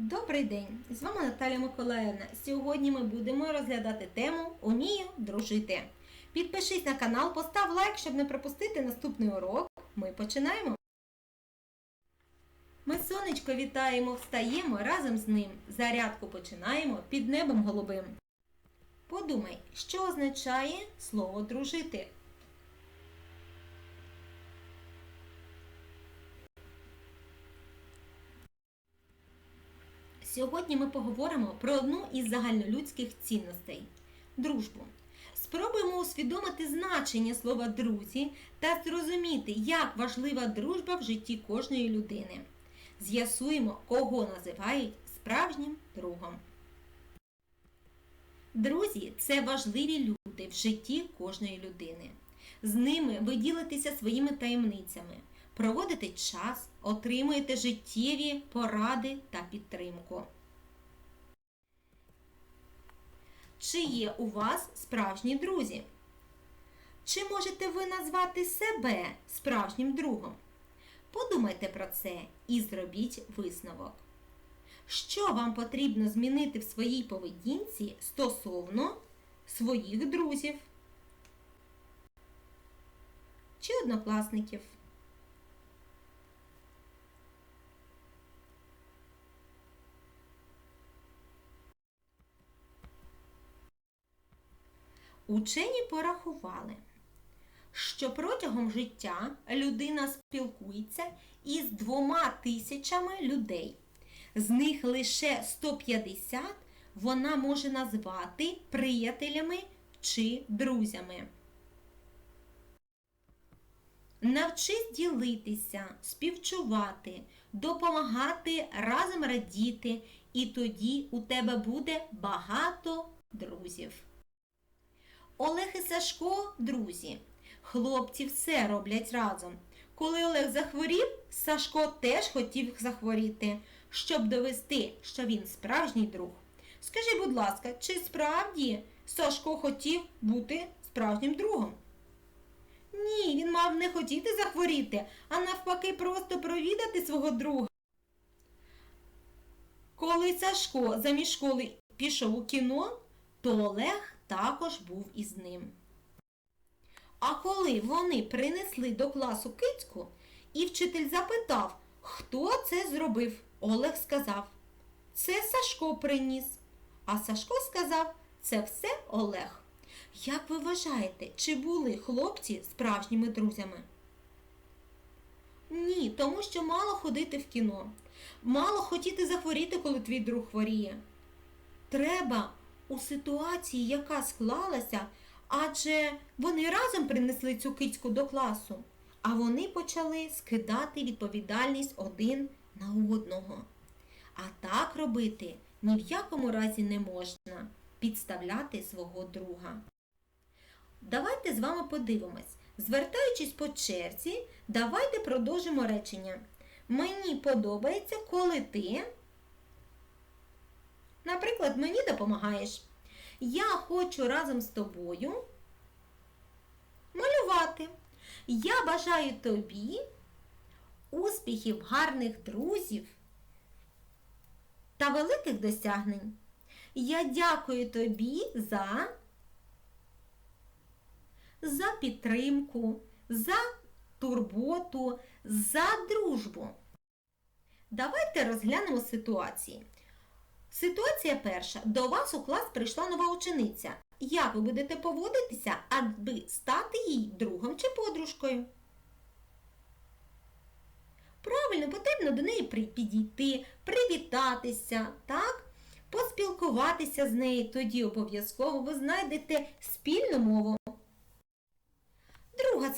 Добрий день! З вами Наталя Миколаївна. Сьогодні ми будемо розглядати тему Умію дружити. Підпишись на канал, постав лайк, щоб не пропустити наступний урок. Ми починаємо. Ми сонечко вітаємо, встаємо разом з ним. Зарядку починаємо під небом голубим. Подумай, що означає слово дружити. Сьогодні ми поговоримо про одну із загальнолюдських цінностей дружбу. Спробуємо усвідомити значення слова друзі та зрозуміти, як важлива дружба в житті кожної людини. З'ясуємо, кого називають справжнім другом. Друзі це важливі люди в житті кожної людини. З ними ви ділитеся своїми таємницями, проводите час, отримуєте життєві поради та підтримку. Чи є у вас справжні друзі? Чи можете ви назвати себе справжнім другом? Подумайте про це і зробіть висновок. Що вам потрібно змінити в своїй поведінці стосовно своїх друзів чи однокласників? Учені порахували, що протягом життя людина спілкується із двома тисячами людей. З них лише 150 вона може назвати приятелями чи друзями. Навчись ділитися, співчувати, допомагати, разом радіти, і тоді у тебе буде багато друзів. Олег і Сашко друзі. Хлопці все роблять разом. Коли Олег захворів, Сашко теж хотів захворіти, щоб довести, що він справжній друг. Скажи, будь ласка, чи справді Сашко хотів бути справжнім другом? Ні, він мав не хотіти захворіти, а навпаки, просто провідати свого друга. Коли Сашко замість школи пішов у кіно, то Олег також був із ним. А коли вони принесли до класу кицьку, і вчитель запитав, хто це зробив, Олег сказав, це Сашко приніс. А Сашко сказав, це все Олег. Як ви вважаєте, чи були хлопці справжніми друзями? Ні, тому що мало ходити в кіно, мало хотіти захворіти, коли твій друг хворіє. Треба у ситуації, яка склалася, адже вони разом принесли цю кицьку до класу, а вони почали скидати відповідальність один на одного. А так робити ні в якому разі не можна підставляти свого друга. Давайте з вами подивимось. Звертаючись по черзі, давайте продовжимо речення. Мені подобається, коли ти, наприклад, мені допомагаєш. Я хочу разом з тобою малювати. Я бажаю тобі успіхів, гарних друзів та великих досягнень. Я дякую тобі за, за підтримку, за турботу, за дружбу. Давайте розглянемо ситуації. Ситуація перша. До вас у клас прийшла нова учениця. Як ви будете поводитися, аби стати їй другом чи подружкою? Правильно, потрібно до неї підійти, привітатися, так? поспілкуватися з нею, тоді обов'язково ви знайдете спільну мову.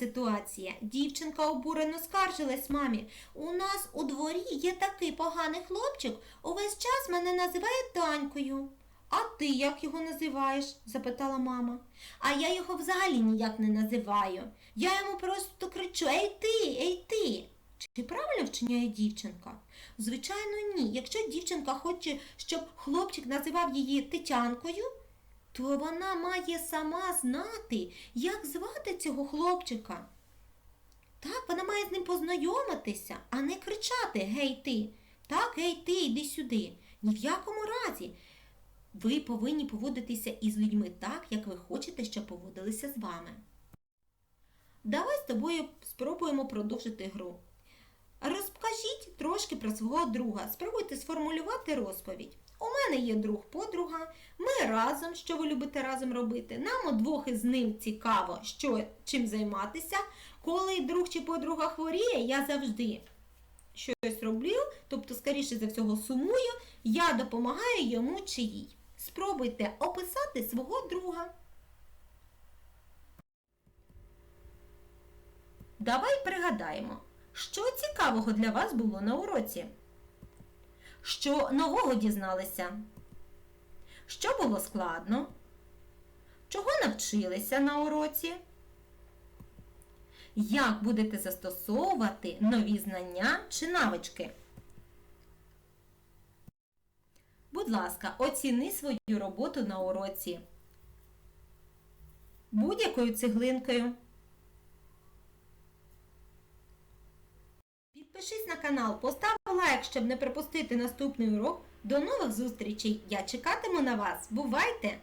Ситуація. Дівчинка обурено скаржилась мамі. У нас у дворі є такий поганий хлопчик, увесь час мене називає Танькою. А ти як його називаєш? запитала мама. А я його взагалі ніяк не називаю. Я йому просто кричу Ей ти, ей ти. Чи правильно вчиняє дівчинка? Звичайно, ні. Якщо дівчинка хоче, щоб хлопчик називав її Тетянкою, то вона має сама знати, як звати цього хлопчика. Так, вона має з ним познайомитися, а не кричати Гей ти. Так, гей ти, йди сюди. Ні в якому разі. Ви повинні поводитися із людьми так, як ви хочете, щоб поводилися з вами. Давай з тобою спробуємо продовжити гру. Розкажіть трошки про свого друга. Спробуйте сформулювати розповідь. У мене є друг-подруга. Ми разом, що ви любите разом робити. Нам удвох із ним цікаво, що, чим займатися. Коли друг чи подруга хворіє, я завжди щось роблю, тобто, скоріше за всього, сумую, я допомагаю йому чи їй. Спробуйте описати свого друга. Давай пригадаємо, що цікавого для вас було на уроці. Що нового дізналися? Що було складно? Чого навчилися на уроці? Як будете застосовувати нові знання чи навички? Будь ласка, оціни свою роботу на уроці будь-якою цеглинкою. Підпишись на канал, постав лайк, щоб не пропустити наступний урок. До нових зустрічей! Я чекатиму на вас. Бувайте!